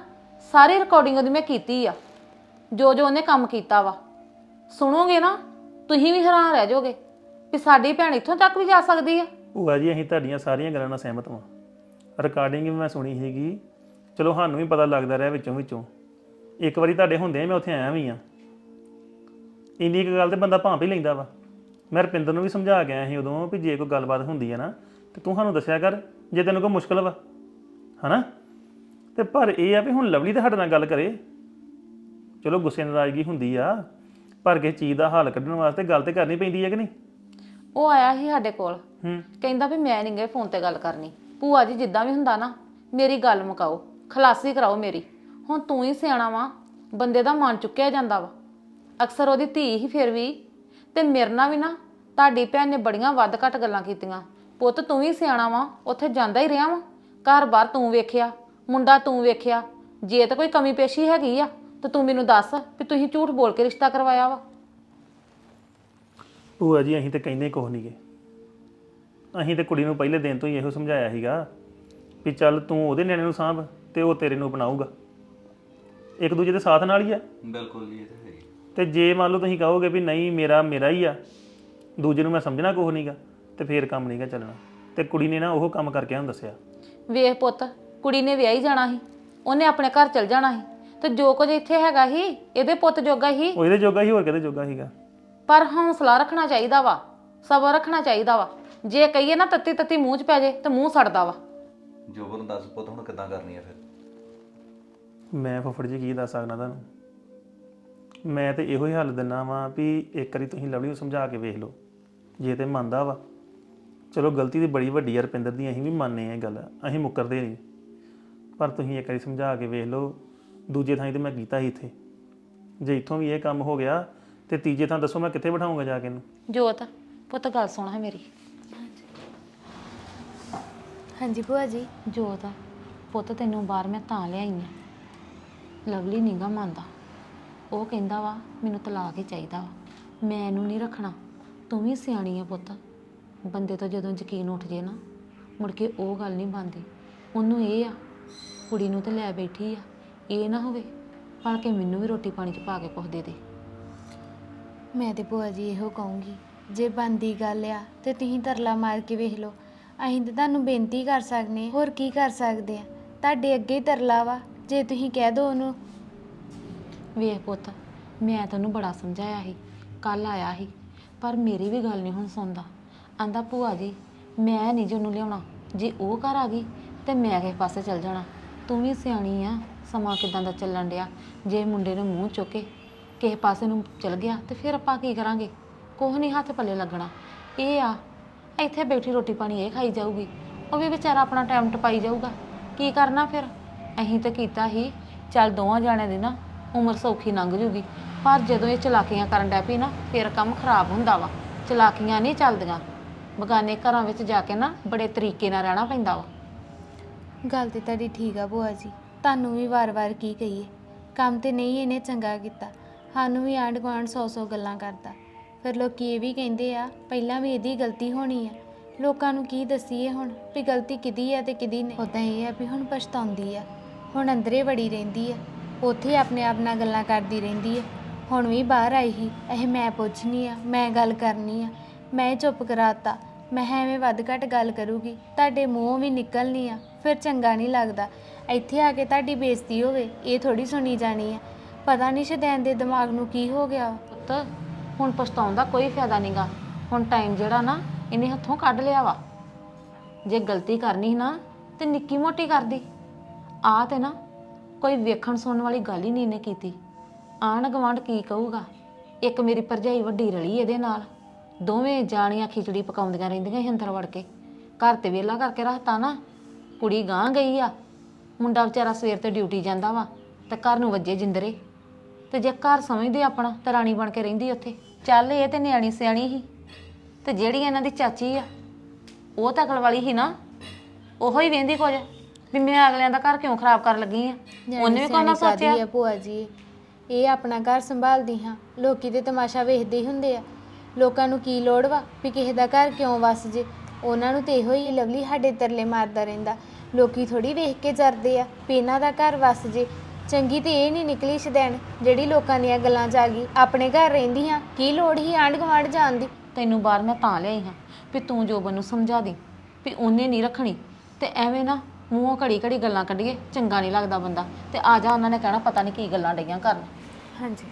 ਸਾਰੀ ਰਿਕਾਰਡਿੰਗ ਉਹਦੀ ਮੈਂ ਕੀਤੀ ਆ। ਜੋ ਜੋ ਉਹਨੇ ਕੰਮ ਕੀਤਾ ਵਾ। ਸੁਣੋਗੇ ਨਾ, ਤੁਸੀਂ ਵੀ ਹੈਰਾਨ ਰਹਿ ਜਾਓਗੇ ਵੀ ਸਾਡੀ ਭੈਣ ਇੱਥੋਂ ਤੱਕ ਵੀ ਜਾ ਸਕਦੀ ਆ। ਭੂਆ ਜੀ, ਅਸੀਂ ਤੁਹਾਡੀਆਂ ਸਾਰੀਆਂ ਗੱਲਾਂ ਨਾਲ ਸਹਿਮਤ ਹਾਂ ਰਿਕਾਰਡਿੰਗ ਵੀ ਮੈਂ ਸੁਣੀ ਹੈਗੀ ਚਲੋ ਸਾਨੂੰ ਵੀ ਪਤਾ ਲੱਗਦਾ ਰਿਹਾ ਵਿੱਚੋਂ ਵਿੱਚੋਂ। ਇੱਕ ਵਾਰੀ ਤੁਹਾਡੇ ਹੁੰਦੇ ਮੈਂ ਉੱਥੇ ਆਇਆ ਵੀ ਆ। ਇੰਨੀ ਕੁ ਗੱਲ ਤੇ ਬੰਦਾ ਭਾਂਪ ਹੀ ਲੈਂਦਾ ਵਾ। ਮੈਂ ਰਪਿੰਦਰ ਨੂੰ ਵੀ ਸਮਝਾ ਕੇ ਆਇਆ ਸੀ ਉਦੋਂ ਵੀ ਜੇ ਕੋਈ ਗੱਲਬਾਤ ਹੁੰਦੀ ਹੈ ਨਾ, ਤੇ ਤੂੰ ਸਾਨੂੰ ਦੱਸਿਆ ਕਰ, ਜੇ ਤੈਨੂੰ ਕੋਈ ਮੁਸ਼ਕਲ ਵਾ। ਹਨਾ? ਤੇ ਪਰ ਇਹ ਆ ਵੀ ਹੁਣ ਲਵਲੀ ਤੇ ਸਾਡੇ ਨਾਲ ਗੱਲ ਕਰੇ। ਚਲੋ ਗੁੱਸੇ ਨਾਰਾਜ਼ਗੀ ਹੁੰਦੀ ਆ ਪਰ ਕਿਸੇ ਚੀਜ਼ ਦਾ ਹੱਲ ਕੱਢਣ ਵਾਸਤੇ ਗੱਲ ਤੇ ਕਰਨੀ ਪੈਂਦੀ ਹੈ ਕਿ ਨਹੀਂ? ਉਹ ਆਇਆ ਸੀ ਸਾਡੇ ਕੋਲ। ਹੂੰ। ਕਹਿੰਦਾ ਵੀ ਮੈਂ ਨਹੀਂ ਗਏ ਫੋਨ ਤੇ ਗੱਲ ਕਰਨੀ। ਭੂਆ ਜੀ ਜਿੱਦਾਂ ਵੀ ਹੁੰਦਾ ਨਾ ਮੇਰੀ ਗੱਲ ਮੁਕਾਓ ਖਲਾਸੀ ਕਰਾਓ ਮੇਰੀ। ਹੁਣ ਤੂੰ ਹੀ ਸਿਆਣਾ ਵਾ ਬੰਦੇ ਦਾ ਮਨ ਚੁੱਕਿਆ ਜਾਂਦਾ ਵਾ। ਅਕਸਰ ਉਹਦੀ ਧੀ ਹੀ ਫਿਰ ਵੀ ਤੇ ਮੇਰੇ ਨਾਲ ਵੀ ਨਾ ਤੁਹਾਡੀ ਭੈਣ ਨੇ ਬੜੀਆਂ ਵੱਧ ਘੱਟ ਗੱਲਾਂ ਕੀਤੀਆਂ। ਪੁੱਤ ਤੂੰ ਹੀ ਸਿਆਣਾ ਵਾ ਉੱਥੇ ਜਾਂਦਾ ਹੀ ਰਿਹਾ ਵਾ। ਘਰ-ਬਾਰ ਤੂੰ ਵੇਖਿਆ ਮੁੰਡਾ ਤੂੰ ਵੇਖਿਆ ਜੇ ਤਾਂ ਕੋਈ ਕਮੀ ਪੇਸ਼ੀ ਹੈਗੀ ਆ ਤਾਂ ਤੂੰ ਮੈਨੂੰ ਦੱਸ ਵੀ ਤੁਸੀਂ ਝੂਠ ਬੋਲ ਕੇ ਰਿਸ਼ਤਾ ਕਰਵਾਇਆ ਵਾ। ਭੂਆ ਜੀ ਅਸੀਂ ਤੇ ਕਹਿੰਦੇ ਕੁਛ ਨਹੀਂਗੇ ਅਸੀਂ ਤੇ ਕੁੜੀ ਨੂੰ ਪਹਿਲੇ ਦਿਨ ਤੋਂ ਹੀ ਇਹੋ ਸਮਝਾਇਆ ਸੀਗਾ ਵੀ ਚੱਲ ਤੂੰ ਉਹਦੇ ਨਿਆਣੇ ਨੂੰ ਸਾਂਭ ਤੇ ਉਹ ਤੇਰੇ ਨੂੰ ਅਪਣਾਊਗਾ। ਇੱਕ ਦੂਜੇ ਦੇ ਸਾਥ ਨਾਲ ਹੀ ਆ। ਬਿਲਕੁਲ ਜੀ ਇਹ ਤਾਂ ਹੈ ਹੀ। ਤੇ ਜੇ ਮੰਨ ਲਓ ਤੁਸੀਂ ਕਹੋਗੇ ਵੀ ਨਹੀਂ ਮੇਰਾ ਮੇਰਾ ਹੀ ਆ ਦੂਜੇ ਨੂੰ ਮੈਂ ਸਮਝਣਾ ਕੁਛ ਨਹੀਂਗਾ ਤੇ ਫੇਰ ਕੰਮ ਨਹੀਂਗਾ ਚੱਲਣਾ। ਤੇ ਕੁੜੀ ਨੇ ਨਾ ਉਹ ਕੰਮ ਕਰਕੇ ਉਹਨੂੰ ਦੱਸਿਆ। ਵੇਖ ਪੁੱਤ ਕੁੜੀ ਨੇ ਵਿਆਹੀ ਜਾਣਾ ਸੀ ਉਹਨੇ ਆਪਣੇ ਘਰ ਚਲ ਜਾਣਾ ਸੀ ਤੇ ਜੋ ਕੁਝ ਇੱਥੇ ਹੈਗਾ ਸੀ ਇਹਦੇ ਪੁੱਤ ਜੋਗਾ ਸੀ। ਉਹ ਇਹਦੇ ਜੋਗਾ ਹੀ ਹੋਰ ਕਿਹਦੇ ਜੋਗਾ ਸੀਗਾ? ਪਰ ਹੌਸਲਾ ਰੱਖਣਾ ਚਾਹੀਦਾ ਵਾ ਸਬਰ ਰੱਖਣਾ ਚਾਹੀਦਾ ਵਾ। ਜੇ ਕਹੀਏ ਨਾ ਤੱਤੀ ਤੱਤੀ ਮੂੰਹ 'ਚ ਪੈ ਜੇ ਤੇ ਮੂੰਹ ਸੜਦਾ ਵਾ। ਜੋਬਨ ਨੂੰ ਦੱਸ ਪੁੱਤ ਹੁਣ ਕਿੱਦਾਂ ਕਰਨੀ ਆ ਫਿਰ? ਮੈਂ ਫੁੱਫੜ ਜੀ ਕੀ ਦੱਸ ਸਕਦਾ ਤੁਹਾਨੂੰ? ਮੈਂ ਤੇ ਇਹੋ ਹੀ ਹੱਲ ਦਿੰਨਾ ਵਾਂ ਵੀ ਇੱਕ ਵਾਰੀ ਤੁਸੀਂ ਲਵਲੀ ਨੂੰ ਸਮਝਾ ਕੇ ਵੇਖ ਲਓ ਜੇ ਤੇ ਮੰਨਦਾ ਵਾ। ਚਲੋ ਗਲਤੀ ਤੇ ਬੜੀ ਵੱਡੀ ਆ ਰਪਿੰਦਰ ਦੀ ਅਸੀਂ ਵੀ ਮੰਨਨੇ ਆ ਇਹ ਗੱਲ ਅਸੀਂ ਮੁੱਕਰਦੇ ਨਹੀਂ। ਪਰ ਤੁਸੀਂ ਇੱਕ ਵਾਰੀ ਸਮਝਾ ਕੇ ਵੇਖ ਲਓ ਦੂਜੇ ਥਾਂ ਤੇ ਮੈਂ ਕੀਤਾ ਸੀ ਇੱਥੇ। ਜੇ ਇੱਥੋਂ ਵੀ ਇਹ ਕੰਮ ਹੋ ਗਿਆ ਤੇ ਤੀਜੇ ਥਾਂ ਦੱਸੋ ਮੈਂ ਕਿੱਥੇ ਬਿਠਾਉਂਗਾ ਜਾ ਕੇ ਇਹਨੂੰ? ਜੋਤ ਪੁੱਤ ਗੱਲ ਸੁਣ ਹੈ ਮੇਰੀ। ਹਾਂਜੀ ਭੂਆ ਜੀ। ਜੋਤ ਪੁੱਤ ਤੈਨੂੰ ਬਾਹਰ ਮੈਂ ਤਾਂ ਲਿਆਈ ਆ। ਲਵਲੀ ਨੀਗਾ ਮੰਨਦਾ। ਉਹ ਕਹਿੰਦਾ ਵਾ ਮੈਨੂੰ ਤਲਾਕ ਹੀ ਚਾਹੀਦਾ ਵਾ। ਮੈਂ ਇਹਨੂੰ ਨਹੀਂ ਰੱਖਣਾ। ਤੂੰ ਵੀ ਸਿਆਣੀ ਆ ਪੁੱਤ। ਬੰਦੇ ਤੋਂ ਜਦੋਂ ਯਕੀਨ ਉੱਠ ਜੇ ਨਾ ਮੁੜ ਕੇ ਉਹ ਗੱਲ ਨਹੀਂ ਬਣਦੀ। ਉਹਨੂੰ ਇਹ ਆ ਕੁੜੀ ਨੂੰ ਤੇ ਲੈ ਬੈਠੀ ਆ ਇਹ ਨਾ ਹੋਵੇ ਭਲ ਕੇ ਮੈਨੂੰ ਵੀ ਰੋਟੀ ਪਾਣੀ ਚ ਪਾ ਕੇ ਕੁਛ ਦੇ ਦੇ। ਮੈਂ ਤੇ ਭੂਆ ਜੀ ਇਹੋ ਕਹੂੰਗੀ ਜੇ ਬੰਦੀ ਗੱਲ ਆ ਤੇ ਤੁਸੀਂ ਤਰਲਾ ਮਾਰ ਕੇ ਵੇਖ ਲਓ ਅਸੀਂ ਤਾਂ ਤੁਹਾਨੂੰ ਬੇਨਤੀ ਕਰ ਸਕਦੇ ਹਾਂ ਹੋਰ ਕੀ ਕਰ ਸਕਦੇ ਆ ਤੁਹਾਡੇ ਅੱਗੇ ਹੀ ਤਰਲਾ ਵਾ ਜੇ ਤੁਸੀਂ ਕਹਿ ਦੋ ਉਹਨੂੰ। ਵੇਖ ਪੁੱਤ ਮੈਂ ਤੈਨੂੰ ਬੜਾ ਸਮਝਾਇਆ ਸੀ ਕੱਲ ਆਇਆ ਸੀ ਪਰ ਮੇਰੀ ਵੀ ਗੱਲ ਨਹੀਂ ਹੁਣ ਸੁਣਦਾ। ਆਂਦਾ ਭੂਆ ਜੀ ਮੈਂ ਨਹੀਂ ਜੀ ਉਹਨੂੰ ਲਿਆਉਣਾ ਜੇ ਉਹ ਘਰ ਆ ਗਈ ਤੇ ਮੈਂ ਕਿਸੇ ਪਾਸੇ ਚਲ ਜਾਣਾ? ਤੂੰ ਵੀ ਸਿਆਣੀ ਆ, ਸਮਾਂ ਕਿਦਾਂ ਦਾ ਚੱਲਣ ਡਿਆ? ਜੇ ਮੁੰਡੇ ਨੂੰ ਮੂੰਹ ਚੁੱਕੇ, ਕਿਸੇ ਪਾਸੇ ਨੂੰ ਚਲ ਗਿਆ, ਤੇ ਫਿਰ ਆਪਾਂ ਕੀ ਕਰਾਂਗੇ? ਕੁਛ ਨਹੀਂ ਹੱਥ ਪੱਲੇ ਲੱਗਣਾ। ਇਹ ਆ, ਇੱਥੇ ਬੈਠੀ ਰੋਟੀ ਪਾਣੀ ਇਹ ਖਾਈ ਜਾਊਗੀ, ਉਹ ਵੀ ਵਿਚਾਰਾ ਆਪਣਾ ਟਾਈਮ ਟਪਾਈ ਜਾਊਗਾ। ਕੀ ਕਰਨਾ ਫਿਰ? ਅਸੀਂ ਤਾਂ ਕੀਤਾ ਹੀ ਚੱਲ ਦੋਵਾਂ ਜਾਣਿਆਂ ਦੀ ਨਾ ਉਮਰ ਸੌਖੀ ਲੰਘ ਜੂਗੀ। ਪਰ ਜਦੋਂ ਇਹ ਚਲਾਕੀਆਂ ਕਰਨ ਡੈ ਪਈ ਨਾ, ਫਿਰ ਕੰਮ ਖਰਾਬ ਹੁੰਦਾ ਵਾ। ਚਲਾਕੀਆਂ ਨਹੀਂ ਚੱਲਦੀਆਂ। ਬਗਾਨੇ ਘਰਾਂ ਵਿੱਚ ਜਾ ਕੇ ਨਾ ਬੜੇ ਤਰੀਕੇ ਨਾਲ ਰਹਿਣਾ ਪੈਂਦਾ ਵਾ। ਗੱਲ ਤੇ ਤੁਹਾਡੀ ਠੀਕ ਆ ਭੂਆ ਜੀ। ਤੁਹਾਨੂੰ ਵੀ ਵਾਰ-ਵਾਰ ਕੀ ਕਹੀਏ। ਕੰਮ ਤੇ ਨਹੀਂ ਇਹਨੇ ਚੰਗਾ ਕੀਤਾ। ਸਾਨੂੰ ਵੀ ਆਂਢ ਗੁਆਂਢ ਸੌ ਸੌ ਗੱਲਾਂ ਕਰਦਾ। ਫਿਰ ਲੋਕੀ ਇਹ ਵੀ ਕਹਿੰਦੇ ਆ, ਪਹਿਲਾਂ ਵੀ ਇਹਦੀ ਗਲਤੀ ਹੋਣੀ ਆ। ਲੋਕਾਂ ਨੂੰ ਕੀ ਦਸੀਏ ਹੁਣ ਵੀ ਗਲਤੀ ਕਿਹਦੀ ਆ ਤੇ ਕਿਹਦੀ ਨਹੀਂ। ਉਦਾਂ ਇਹ ਆ ਵੀ ਹੁਣ ਪਛਤਾਉਂਦੀ ਆ। ਹੁਣ ਅੰਦਰੇ ਵੜੀ ਰਹਿੰਦੀ ਆ। ਉੱਥੇ ਆਪਣੇ ਆਪ ਨਾਲ ਗੱਲਾਂ ਕਰਦੀ ਰਹਿੰਦੀ ਆ। ਹੁਣ ਵੀ ਬਾਹਰ ਆਈ ਸੀ। ਇਹ ਮੈਂ ਪੁੱਛਣੀ ਆ, ਮੈਂ ਗੱਲ ਕਰਨੀ ਆ। ਮੈਂ ਹੀ ਚੁੱਪ ਕਰਾਤਾ। ਮੈਂ ਐਵੇਂ ਵੱਧ ਘੱਟ ਗੱਲ ਕਰੂਗੀ। ਤੁਹਾਡੇ ਮੂੰਹੋਂ ਵੀ ਨਿਕਲਣੀ ਆ। ਫਿਰ ਚੰਗਾ ਨਹੀਂ ਲੱਗਦਾ। ਇੱਥੇ ਆ ਕੇ ਤੁਹਾਡੀ ਬੇਇੱਜ਼ਤੀ ਹੋਵੇ ਇਹ ਥੋੜੀ ਸੁਣੀ ਜਾਣੀ ਹੈ ਪਤਾ ਨਹੀਂ ਸ਼ਦੈਨ ਦੇ ਦਿਮਾਗ ਨੂੰ ਕੀ ਹੋ ਗਿਆ। ਪੁੱਤ, ਹੁਣ ਪਛਤਾਉਣ ਦਾ ਕੋਈ ਫਾਇਦਾ ਨਹੀਂਗਾ ਹੁਣ ਟਾਈਮ ਜਿਹੜਾ ਨਾ, ਇਹਨੇ ਹੱਥੋਂ ਕੱਢ ਲਿਆ ਵਾ। ਜੇ ਗਲਤੀ ਕਰਨੀ ਸੀ ਨਾ, ਤੇ ਨਿੱਕੀ ਮੋਟੀ ਕਰਦੀ। ਆ ਤੇ ਨਾ, ਕੋਈ ਵੇਖਣ ਸੁਣਨ ਵਾਲੀ ਗੱਲ ਹੀ ਨਹੀਂ ਇਹਨੇ ਕੀਤੀ। ਆਣ ਗਵਾਂਡ ਕੀ ਕਹੂਗਾ? ਇੱਕ ਮੇਰੀ ਭਰਜਾਈ ਵੱਡੀ ਰਲੀ ਇਹਦੇ ਨਾਲ। ਦੋਵੇਂ ਜਾਣੀਆਂ ਖਿਚੜੀ ਪਕਾਉਂਦੀਆਂ ਰਹਿੰਦੀਆਂ ਸੀ ਅੰਦਰ ਵੜ ਕੇ। ਘਰ ਤੇ ਵੇਲਾ ਕਰਕੇ ਰੱਖਤਾ ਨਾ। ਕੁੜੀ ਗਾਂ ਗਈ ਆ। ਮੁੰਡਾ ਵਿਚਾਰਾ ਸਵੇਰ ਤੇ ਡਿਊਟੀ ਜਾਂਦਾ ਵਾ ਤੇ ਘਰ ਨੂੰ ਵੱਜੇ ਜਿੰਦਰੇ। ਤੇ ਜੇ ਘਰ ਸਮਝਦੇ ਆਪਣਾ ਤਾਂ ਰਾਣੀ ਬਣ ਕੇ ਰਹਿੰਦੀ ਉੱਥੇ। ਚੱਲ ਇਹ ਤੇ ਨਿਆਣੀ ਸਿਆਣੀ ਸੀ। ਤੇ ਜਿਹੜੀ ਇਹਨਾਂ ਦੀ ਚਾਚੀ ਆ ਉਹ ਤਾਂ ਅਕਲ ਵਾਲੀ ਹੀ ਨਾ। ਉਹੋ ਹੀ ਵੇਂਦੀ ਕੁਝ ਵੀ ਮੈਂ ਅਗਲਿਆਂ ਦਾ ਘਰ ਕਿਉਂ ਖਰਾਬ ਕਰਨ ਲੱਗੀ ਆ? ਉਹਨੇ ਵੀ ਕੋਈ ਨਾ ਸੋਚਿਆ? ਆ ਭੂਆ ਜੀ। ਇਹ ਆਪਣਾ ਘਰ ਸੰਭਾਲਦੀ ਹਾਂ। ਲੋਕੀ ਤੇ ਤਮਾਸ਼ਾ ਵੇਖਦੇ ਹੀ ਹੁੰਦੇ ਆ। ਲੋਕਾਂ ਨੂੰ ਕੀ ਲੋੜ ਵਾ ਵੀ ਕਿਸੇ ਦਾ ਘਰ ਕਿਉਂ ਵਸ ਜੇ? ਉਹਨਾਂ ਨੂੰ ਤੇ ਇਹੋ ਹੀ ਲਵਲੀ ਸਾਡੇ ਤਰਲੇ ਮਾਰਦਾ ਰਹਿੰਦਾ। ਲੋਕੀ ਥੋੜੀ ਵੇਖ ਕੇ ਜਰਦੇ ਆ ਵੀ ਇਹਨਾਂ ਦਾ ਘਰ ਵਸ ਜੇ। ਚੰਗੀ ਤੇ ਇਹ ਨਹੀਂ ਨਿਕਲੀ ਸ਼ਦੈਣ ਜਿਹੜੀ ਲੋਕਾਂ ਦੀਆਂ ਗੱਲਾਂ 'ਚ ਆ ਗਈ ਆਪਣੇ ਘਰ ਰਹਿੰਦੀ ਹਾਂ ਕੀ ਲੋੜ ਹੀ ਆਂਢ ਗੁਆਂਢ ਜਾਣ ਦੀ? ਤੈਨੂੰ ਬਾਹਰ ਮੈਂ ਤਾਂ ਲਿਆਈ ਹਾਂ ਵੀ ਤੂੰ ਜੋਬਨ ਨੂੰ ਸਮਝਾ ਦੇ ਵੀ ਉਹਨੇ ਨਹੀਂ ਰੱਖਣੀ। ਤੇ ਐਵੇਂ ਨਾ ਮੂੰਹੋਂ ਘੜੀ ਘੜੀ ਗੱਲਾਂ ਕੱਢੀਏ ਚੰਗਾ ਨਹੀਂ ਲੱਗਦਾ ਬੰਦਾ। ਤੇ ਆ ਜਾ ਉਹਨਾਂ ਨੇ ਕਹਿਣਾ ਪਤਾ ਨਹੀਂ ਕੀ ਗੱਲਾਂ ਡਈਆਂ ਕਰਨ। ਹਾਂਜੀ।